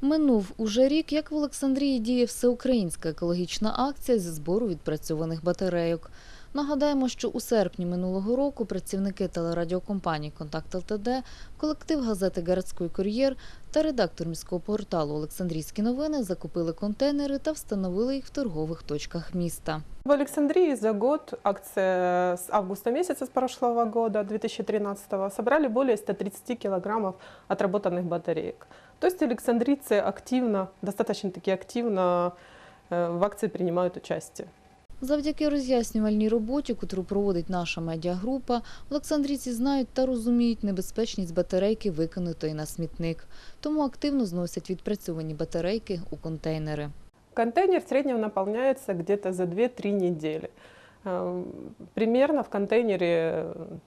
Минув уже рік, як в Олександрії діє всеукраїнська екологічна акція зі збору відпрацьованих батарейок. Нагадаємо, що у серпні минулого року працівники телерадіокомпанії Контакт ЛТД, колектив газети «Городський кур'єр» та редактор міського порталу Олександрійські новини закупили контейнери та встановили їх в торгових точках міста. В Александрии за год, акция с августа месяца с прошлого года, 2013, собрали более 130 килограммов отработанных батареек. То есть александрийцы активно, достаточно-таки активно э, в акции принимают участие. Завдяки роз'яснювальній роботі, котру проводить наша медіагрупа, олександрійці знають та розуміють небезпечність батарейки, викинутої на смітник. Тому активно зносять відпрацьовані батарейки у контейнери. Контейнер в среднем наполняется где-то за 2-3 недели. Э, Примерно в контейнере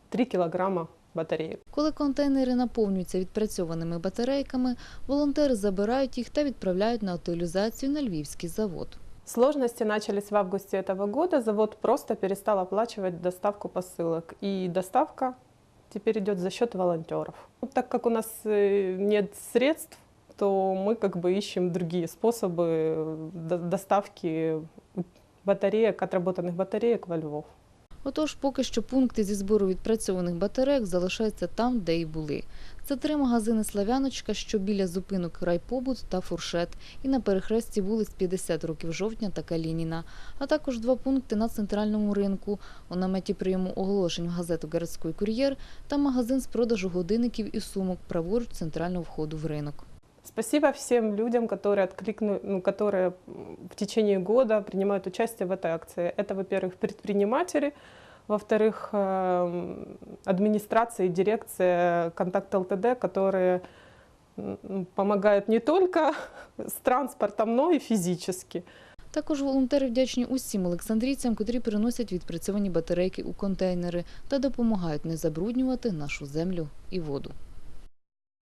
3 килограмма батареек. Коли контейнери наповнюються відпрацьованими батарейками, волонтери забирають їх та відправляють на утилізацію на львівський завод. Сложности начались в августе этого года. Завод просто перестал оплачивать доставку посылок. И доставка теперь идет за счет волонтеров. Так как у нас э, нет средств, то мы как бы ищем другие способы э, до- доставки батареек, отработанных батареек во Львов. Отож, поки що пункти зі збору відпрацьованих батарейок залишаються там, де й були. Це три магазини Славяночка, що біля зупинок Райпобут та Фуршет, і на перехресті вулиць 50 років жовтня та Калініна, а також два пункти на центральному ринку у наметі прийому оголошень в газету «Городський кур'єр» та магазин з продажу годинників і сумок праворуч центрального входу в ринок. Спасибо всем людям, которые, откликну, ну, которые м, в течение года принимают участие в этой акции. Это, во-первых, предприниматели, во-вторых, эм, администрация и дирекция Контакт ЛТД, которые м, помогают не только с транспортом, но и физически. Також волонтери вдячні усім олександрійцям, котрі приносять відпрацьовані батарейки у контейнери та допомагають не забруднювати нашу землю і воду.